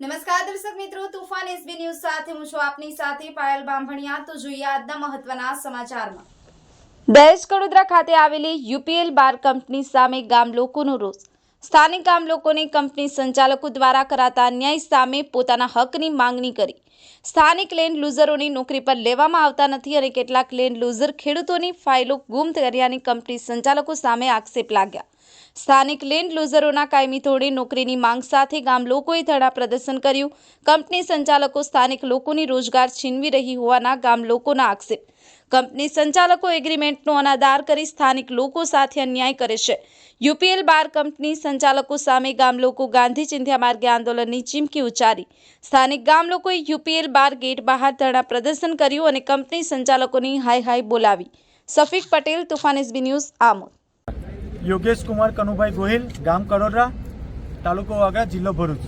નમસ્કાર દર્શક મિત્રો, તુફાન એસબી ન્યૂઝ સાથે હું છું આપની સાથે પાયલ બાંભણિયા. તો જોઈએ આજના મહત્વના સમાચારમાં. દહેજ કડોદરા ખાતે આવેલી યુપીએલ બાર કંપની સામે ગામ લોકોનો રોષ. સ્થાનિક ગામ લોકોને કંપની સંચાલકો દ્વારા કરાતા અન્યાય સામે પોતાના હકની માંગણી કરી. સ્થાનિક લેન્ડ લૂઝરોની નોકરી પર લેવામાં આવતા નથી અને કેટલાક લેન્ડ લૂઝર ખેડૂતોની ફાઇલો ગુમ કર્યાની કંપની સંચાલકો સામે આક્ષેપ લાગ્યા. સ્થાનિક લેન્ડ લૂઝરોના કાયમી ધોરણે નોકરીની માંગ સાથે ગામ લોકોએ ધરણા પ્રદર્શન કર્યું. કંપની સંચાલકો સ્થાનિક લોકોની રોજગાર છીનવી રહી હોવાના ગામ લોકોના આક્ષેપ. કંપની સંચાલકો એગ્રીમેન્ટનો અનાદાર કરી સ્થાનિક લોકો સાથે અન્યાય કરે છે. યુપીએલ બાર કંપની સંચાલકો સામે ગામ લોકો ગાંધી ચિંધ્યા માર્ગે આંદોલનની ચીમકી ઉચ્ચારી. સ્થાનિક ગામ લોકોએ યુપીએલ બાર ગેટ બહાર ધરણા પ્રદર્શન કર્યું અને કંપની સંચાલકોની હાય હાય બોલાવી. Safiq Patel, Tufan SB news Amod. Yogesh Kumar, Kanubhai Gohil, ગામ કરોડરા તાલુકો વાગા જિલ્લો ભરૂચ.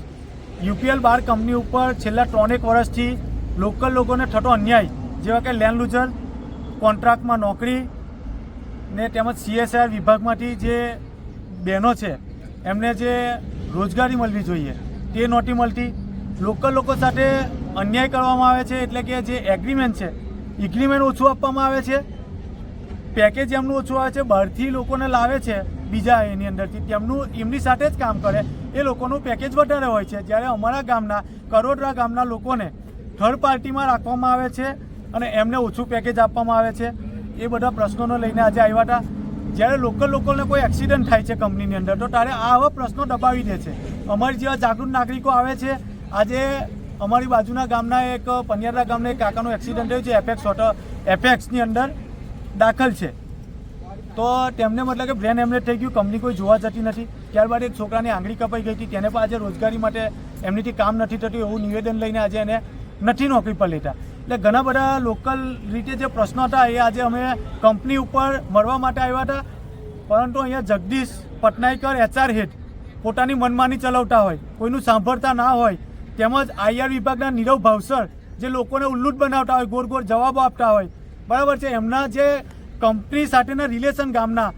યુપીએલ બાર કંપની ઉપર છેલ્લા ત્રણેક વર્ષથી લોકલ લોકોને થતો અન્યાય, જેવા કે લેન્ડ લૂઝર, કોન્ટ્રાક્ટમાં નોકરી ને તેમજ સીએસઆર વિભાગમાંથી જે બહેનો છે, એમને જે રોજગારી મળવી જોઈએ, તે નહોતી મળતી. લોકલ લોકો સાથે અન્યાય કરવામાં આવે છે, એટલે કે જે એગ્રીમેન્ટ છે એગ્રીમેન્ટ ઓછું આપવામાં આવે છે. પેકેજ એમનું ઓછું આવે છે, બહારથી લોકોને લાવે છે, બીજા એની અંદરથી તેમનું એમની સાથે જ કામ કરે. એ લોકોનું પેકેજ વધારે હોય છે. જ્યારે અમારા ગામના, કરોડરા ગામના લોકોને થર્ડ પાર્ટીમાં રાખવામાં આવે છે અને એમને ઓછું પેકેજ આપવામાં આવે છે. એ બધા પ્રશ્નોને લઈને આજે આવ્યા હતા. જ્યારે લોકલ લોકોને કોઈ એક્સિડન્ટ થાય છે કંપનીની અંદર, તો ત્યારે આવા પ્રશ્નો દબાવી દે છે. અમારી જેવા જાગૃત નાગરિકો આવે છે. આજે અમારી બાજુના ગામના એક પનિયારા ગામના એક કાકાનું એક્સિડન્ટ થયું છે એફેક્સ હોટલ એફેક્સની અંદર. દાખલ છે. તો તેમને મતલબ કે બ્રેન એમને થઈ ગયું, કંપની કોઈ જોવા જતી નથી. ત્યારબાદ એક છોકરાની આંગળી કપાઈ ગઈ હતી. તેને પણ આજે રોજગારી માટે એમનીથી કામ નથી થતું એવું નિવેદન લઈને આજે એને નથી નોકરી પર લેતા. એટલે ઘણા બધા લોકલ રીતે જે પ્રશ્નો હતા, એ આજે અમે કંપની ઉપર મળવા માટે આવ્યા હતા. પરંતુ અહીંયા જગદીશ પટનાયકર એચઆર હેડ પોતાની મનમાની ચલાવતા હોય, કોઈનું સાંભળતા ના હોય, તેમજ આઈઆર વિભાગના નીરવ ભાવસર જે લોકોને ઉલ્લુટ બનાવતા હોય ગોર ગોર જવાબો આપતા હોય બરાબર છે. એમના જે કંપની સાથેના રિલેશન ગામના,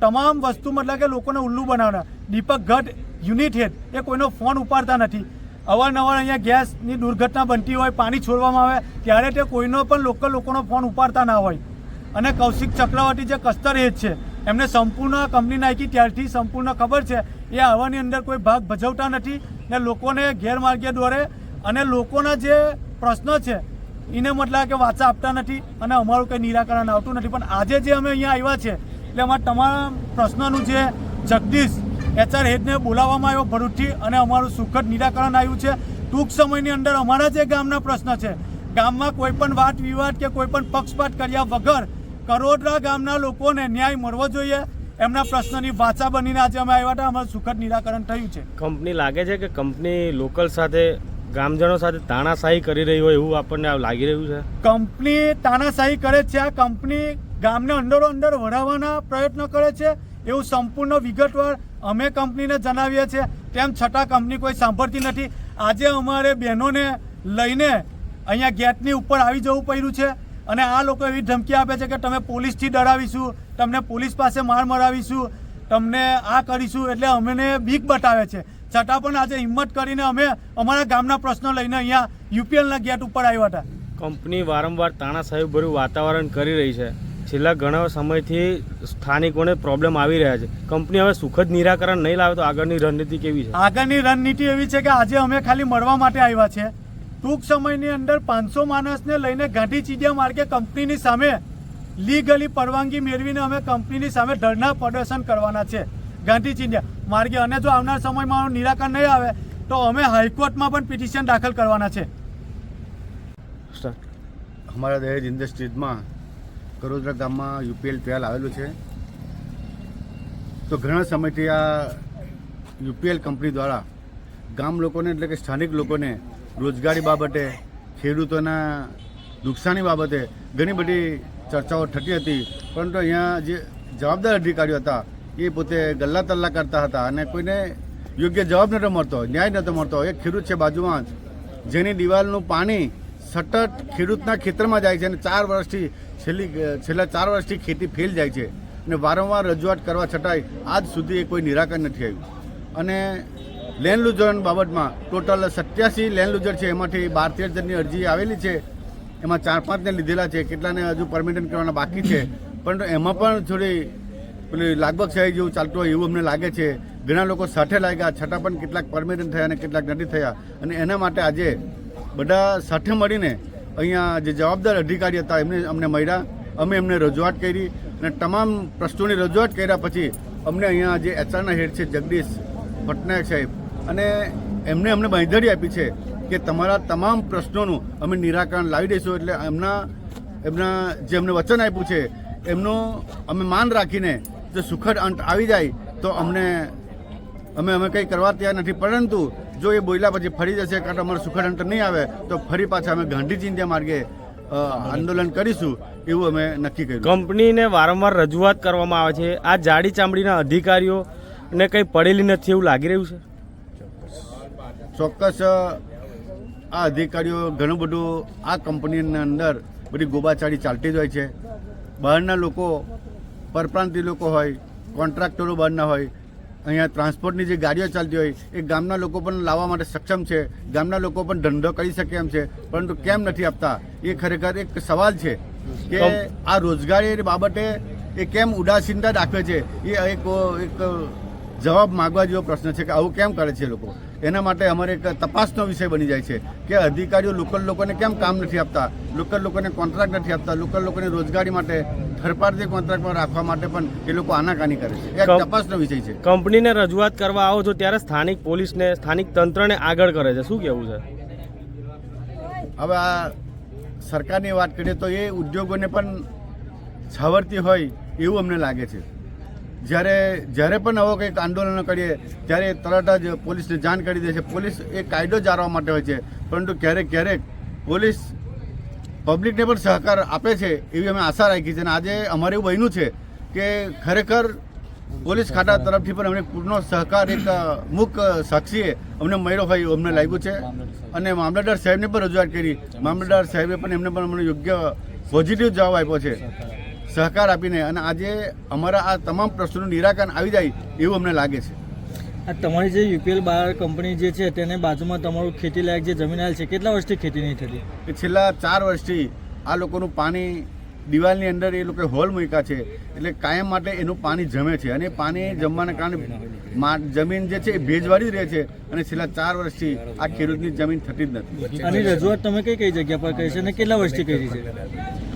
તમામ વસ્તુ મતલબ કે લોકોને ઉલ્લુ બનાવના દીપક ગઢ, યુનિટ હેડ, એ કોઈનો ફોન ઉપાડતા નથી. અવારનવાર અહીંયા ગેસની દુર્ઘટના બનતી હોય, પાણી છોડવામાં આવે, ત્યારે તે કોઈનો પણ લોકલ લોકોનો ફોન ઉપાડતા ના હોય. અને કૌશિક ચક્રવર્તી જે કસ્તર હેડ છે, એમને સંપૂર્ણ કંપની નાખી, ત્યારથી સંપૂર્ણ ખબર છે, એ આવાની અંદર કોઈ ભાગ ભજવતા નથી ને લોકોને ગેરમાર્ગે દોરે. અને લોકોના જે પ્રશ્નો છે એને મતલબ કે વાચા આપતા નથી અને અમારું કંઈ નિરાકરણ આવતું નથી. પણ આજે જે અમે અહીંયા આવ્યા છે, એટલે અમારા તમામ પ્રશ્નોનું જે જગદીશ એચઆર હેડને બોલાવવામાં આવ્યો ભરૂચથી અને અમારું સુખદ નિરાકરણ આવ્યું છે. ટૂંક સમયની અંદર અમારા જે ગામના પ્રશ્ન છે, ગામમાં કોઈ પણ વાત વિવાદ કે કોઈ પણ પક્ષપાત કર્યા વગર કરોડરા ગામના લોકોને ન્યાય મળવો જોઈએ. એમના પ્રશ્નની વાચા બનીને આજે અમે આવ્યા હતા. અમારું સુખદ નિરાકરણ થયું છે. કંપની લાગે છે કે કંપની લોકલ સાથે ગામજનો સાથે તાણાશાહી કરી રહી હોય એવું આપણને લાગી રહ્યું છે? કંપની તાનાશાહી કરે છે, આ કંપની ગામને અંદરો અંદર વઢાવવાના પ્રયત્નો કરે છે, એવું સંપૂર્ણ વિગતવાર અમે કંપનીને જણાવીએ છીએ. તેમ છતાં કંપની કોઈ સાંભળતી નથી. આજે અમારે બહેનોને લઈને અહીંયા ગેટની ઉપર આવી જવું પડ્યું છે અને આ લોકો એવી ધમકી આપે છે કે તમે પોલીસથી ડરાવીશું, તમને પોલીસ પાસે માર મરાવીશું, તમને આ કરીશું એટલે અમને બીક બતાવે છે. છતાં પણ આજે હિંમત કરીને અમે અમારા ગામના પ્રશ્નો લઈને અહીંયા યુપીએલના ગેટ ઉપર આવ્યા હતા. કંપની વારંવાર તાણાશાહી ભર્યું વાતાવરણ કરી રહી છે. છેલ્લા ઘણા સમયથી સ્થાનિકોને પ્રોબ્લેમ આવી રહ્યા છે. કંપની હવે સુખદ નિરાકરણ નહીં લાવે તો આગળની રણનીતિ કેવી છે? આગળની રણનીતિ એવી છે કે આજે અમે ખાલી મળવા માટે આવ્યા છે. ટૂંક સમયની અંદર પાંચસો માણસને લઈને ગાંધી ચીડિયા માર્ગે કંપનીની સામે લીગલી પરવાનગી મેળવીને અમે કંપનીની સામે ધરના પ્રદર્શન કરવાના છે. ગાંધી ચીડિયા માર્ગે અને જો આવનાર સમયમાં નિરાકરણ નહીં આવે, તો અમે હાઈકોર્ટમાં પણ પિટિશન દાખલ કરવાના છે. સર અમારા દહેજ ઇન્ડસ્ટ્રીઝમાં કરોદરા ગામમાં યુપીએલ પહેલ આવેલું છે. તો ઘણા સમયથી આ યુપીએલ કંપની દ્વારા ગામ લોકોને એટલે કે સ્થાનિક લોકોને રોજગારી બાબતે, ખેડૂતોના નુકસાની બાબતે ઘણી બધી ચર્ચાઓ થતી હતી. પરંતુ અહીંયા જે જવાબદાર અધિકારીઓ હતા એ પોતે ગલ્લા તલ્લા કરતા હતા અને કોઈને યોગ્ય જવાબ નહોતો મળતો, ન્યાય નહોતો મળતો. એક ખેડૂત છે બાજુમાં જેની દિવાલનું પાણી સતત ખેડૂતના ખેતરમાં જાય છે અને ચાર વર્ષથી છેલ્લી, છેલ્લા ચાર વર્ષથી ખેતી ફેલ જાય છે અને વારંવાર રજૂઆત કરવા છતાંય આજ સુધી એ કોઈ નિરાકરણ નથી આવ્યું. અને લેન્ડ લુઝરની બાબતમાં ટોટલ સત્યાસી લેન્ડ લુઝર છે, એમાંથી બાર તેર જણની અરજી આવેલી છે. એમાં ચાર પાંચને લીધેલા છે, કેટલાને હજુ પરમિટન કરવાના બાકી છે. પરંતુ એમાં પણ થોડી પેલી લાગભગ સાહેબ જેવું ચાલતું હોય એવું અમને લાગે છે. ઘણા લોકો સાથે લાગ્યા, છતાં પણ કેટલાક પરમિટન થયા અને કેટલાક નથી થયા. અને એના માટે આજે બધા સાથે મળીને અહીંયા જે જવાબદાર અધિકારી હતા, એમને અમને મળ્યા. અમે એમને રજૂઆત કરી અને તમામ પ્રશ્નોની રજૂઆત કર્યા પછી અમને અહીંયા જે એચઆરના હેડ છે, જગદીશ પટનાયક સાહેબ, અને એમને અમને બાંધણી આપી છે કે તમારા તમામ પ્રશ્નોનું અમે નિરાકરણ લાવી દઈશું એટલે એમના એમના જે અમને વચન આપ્યું છે, એમનું અમે માન રાખીને જો સુખદ અંત આવી જાય તો અમને અમે અમે કંઈ કરવા તૈયાર નથી. પરંતુ જો એ બોલ્યા પછી ફરી જશે કાં તો અમારો સુખદ અંત નહીં આવે તો ફરી પાછા અમે ગાંધી ચિંતા માર્ગે આંદોલન કરીશું એવું અમે નક્કી કર્યું. કંપનીને વારંવાર રજૂઆત કરવામાં આવે છે. આ જાડી ચામડીના અધિકારીઓને કંઈ પડેલી નથી એવું લાગી રહ્યું છે? ચોક્કસ આ અધિકારીઓ ઘણું બધું આ કંપનીની અંદર બધી ગોબાચાડી ચાલતી જ હોય છે. બહારના લોકો પરપ્રાંતિ લોકો હોય કોન્ટ્રાક્ટરો બહારના હોય અહીંયા ટ્રાન્સપોર્ટની જે ગાડીઓ ચાલતી હોય એ ગામના લોકો પણ લાવવા માટે સક્ષમ છે. ગામના લોકો પણ ધંધો કરી શકે એમ છે. પરંતુ કેમ નથી આપતા? એ ખરેખર એક સવાલ છે કે આ રોજગારી બાબતે એ કેમ ઉદાસીનતા દાખવે છે? એ એક એક જવાબ માગવા જેવો પ્રશ્ન છે કે આવું કેમ કરે છે લોકો? એના માટે અમારે એક તપાસનો વિષય બની જાય છે કે અધિકારીઓ લોકલ લોકોને કેમ કામ નથી આપતા? લોકલ લોકોને કોન્ટ્રાક્ટ નથી આપતા? લોકલ લોકોને રોજગારી માટે થર્ડ કોન્ટ્રાક્ટમાં રાખવા માટે પણ એ લોકો આનાકાની કરે છે. એક તપાસનો વિષય છે. કંપનીને રજૂઆત કરવા આવો છો ત્યારે સ્થાનિક પોલીસને સ્થાનિક તંત્રને આગળ કરે છે. શું કહેવું છે? હવે આ સરકારની વાત કરીએ તો એ ઉદ્યોગોને પણ છાવરતી હોય એવું અમને લાગે છે. જ્યારે જ્યારે પણ આવો કંઈક આંદોલનો કરીએ, ત્યારે તરત જ પોલીસને જાણ કરી દે છે. પોલીસ એ કાયદો જાળવા માટે હોય છે. પરંતુ ક્યારેક ક્યારેક પોલીસ પબ્લિકને પણ સહકાર આપે છે એવી અમે આશા રાખી છે. અને આજે અમારે એવું બન્યું છે કે ખરેખર પોલીસ ખાતા તરફથી પણ અમને પૂરનો સહકાર એક મુક સાક્ષીએ અમને મળ્યો હોય અમને લાગ્યું છે. અને મામલતદાર સાહેબને પણ રજૂઆત કરી. મામલતદાર સાહેબે પણ એમને પણ અમને યોગ્ય પોઝિટિવ જવાબ આપ્યો છે. સહકાર આપીને અને આજે અમારા આ તમામ પ્રશ્નોનું નિરાકરણ આવી જાય એવું અમને લાગે છે. આ તમારી જે યુપીએલ બાર કંપની જે છે તેને બાજુમાં તમારું ખેતી લાયક જે જમીન આવેલ છે કેટલા વર્ષથી ખેતી નહીં થતી? છેલ્લા ચાર વર્ષથી આ લોકોનું પાણી દિવાલની અંદર એ લોકોએ હોલ મૂક્યા છે એટલે કાયમ માટે એનું પાણી જમે છે અને પાણી જમવાના કારણે મા- જમીન જે છે એ ભેજવાળી રહે છે અને છેલ્લા ચાર વર્ષથી આ ખેડૂતની જમીન થતી જ નથી. અને રજૂઆત તમે કઈ કઈ જગ્યા પર કરી છે અને કેટલા વર્ષથી કરી છે?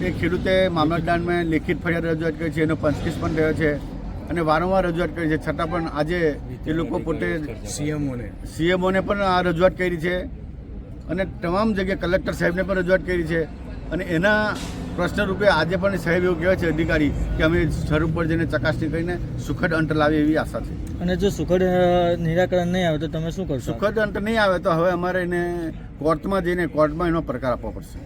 એ ખેડૂતે મામલતદારને લેખિત ફરિયાદ રજૂઆત કરી છે એનો પંચકીસ પણ થયો છે અને વારંવાર રજૂઆત કરી છે. છતાં પણ આજે એ લોકો પોતે સીએમઓને. સીએમઓને પણ આ રજૂઆત કરી છે અને તમામ જગ્યાએ કલેક્ટર સાહેબને પણ રજૂઆત કરી છે અને એના પ્રશ્ન રૂપે આજે પણ સાહેબ એવું કહેવાય છે અધિકારી કે અમે સ્થળ ઉપર જઈને ચકાસણી કરીને સુખદ અંત લાવીએ એવી આશા છે. અને જો સુખદ નિરાકરણ નહીં આવે તો તમે શું કરશો? સુખદ અંત નહીં આવે તો હવે અમારે એને કોર્ટમાં જઈને કોર્ટમાં એનો પ્રકાર આપવો પડશે.